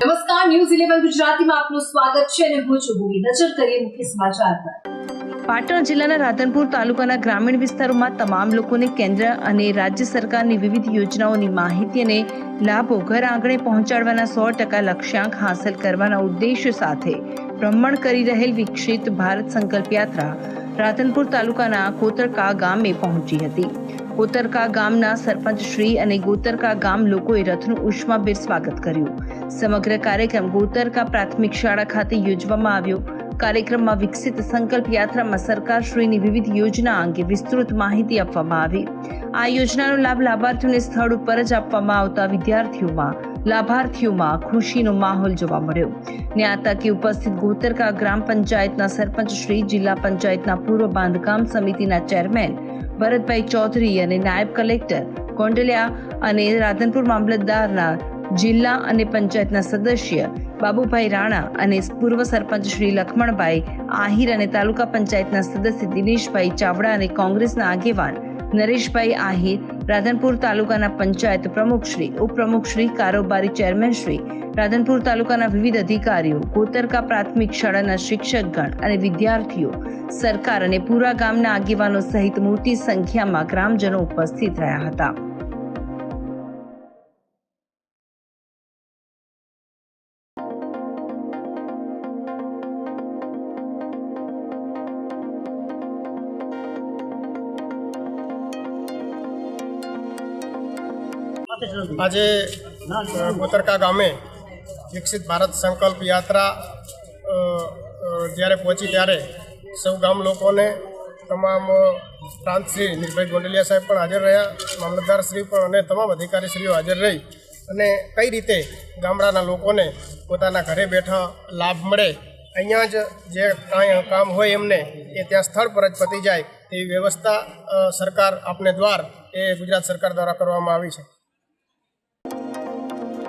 નમસ્કાર news eleven ગુજરાતીમાં આપનું સ્વાગત છે અને હું છું ભૂમિ. નજર કરીએ મુખ્ય સમાચાર પર. પાટણ જિલ્લાના રાધનપુર તાલુકાના ગ્રામીણ વિસ્તારોમાં તમામ લોકોને કેન્દ્ર અને રાજ્ય સરકારની વિવિધ યોજનાઓની માહિતી અને લાભો ઘર આંગણે પહોંચાડવાના સો ટકા લક્ષ્યાંક હાંસલ કરવાના ઉદ્દેશ્ય સાથે ભ્રમણ કરી રહેલ વિકસિત ભારત સંકલ્પ યાત્રા રાધનપુર તાલુકાના કોતરકા ગામે પહોંચી હતી. કોતરકા ગામના સરપંચ શ્રી અને ગોતરકા ગામ લોકોએ રથનું ઉષ્માભેર સ્વાગત કર્યું. સમગ્ર કાર્યક્રમ ગોતરકા પ્રાથમિક શાળા ખાતે યોજવામાં આવ્યો. કાર્યક્રમમાં વિકસિત સંકલ્પ યાત્રામાં સરકારશ્રીની વિવિધ યોજના અંગે વિસ્તૃત માહિતી આપવામાં આવી. આ યોજનાનો લાભ લાભાર્થીઓને સ્થળ ઉપર જ આપવામાં આવતા વિદ્યાર્થીઓમાં, લાભાર્થીઓમાં ખુશીનો માહોલ જોવા મળ્યો. ને આ તકે ઉપસ્થિત ગોતરકા ગ્રામ પંચાયતના સરપંચ શ્રી, જિલ્લા પંચાયતના પૂર્વ બાંધકામ સમિતિના ચેરમેન ભરતભાઈ ચૌધરી અને નાયબ કલેક્ટર કોંડલિયા અને રાધનપુર મામલતદારના જિલ્લા અને પંચાયતના સદસ્ય બાબુભાઈ રાણા અને પૂર્વ સરપંચ શ્રી લખમણભાઈ આહિર અને તાલુકા પંચાયતના સદસ્ય દિનેશભાઈ ચાવડા અને કોંગ્રેસના આગેવાન નરેશભાઈ આહિર, રાધનપુર તાલુકાના પંચાયત પ્રમુખશ્રી ઉપપ્રમુખશ્રી ઉપપ્રમુખ કારોબારી ચેરમેન શ્રી, રાધનપુર તાલુકાના વિવિધ અધિકારીઓ, કોતરકા પ્રાથમિક શાળાના શિક્ષકગણ અને વિદ્યાર્થીઓ, સરકાર અને પૂરા ગામના આગેવાનો સહિત મોટી સંખ્યામાં ગ્રામજનો ઉપસ્થિત રહ્યા હતા. આજે ગોતરકા ગામે વિકસિત ભારત સંકલ્પ યાત્રા જ્યારે પહોંચી ત્યારે સૌ ગામ લોકોને તમામ પ્રાંત શ્રી નિર્ભય ગોંડલિયા સાહેબ પણ હાજર રહ્યા, મામલતદાર શ્રી પણ અને તમામ અધિકારીશ્રીઓ હાજર રહી અને કઈ રીતે ગામડાના લોકોને પોતાના ઘરે બેઠા લાભ મળે, અહીંયા જ જે કાંઈ કામ હોય એમને એ ત્યાં સ્થળ પર જ પતી જાય તેવી વ્યવસ્થા સરકાર આપને દ્વાર એ ગુજરાત સરકાર દ્વારા કરવામાં આવી છે.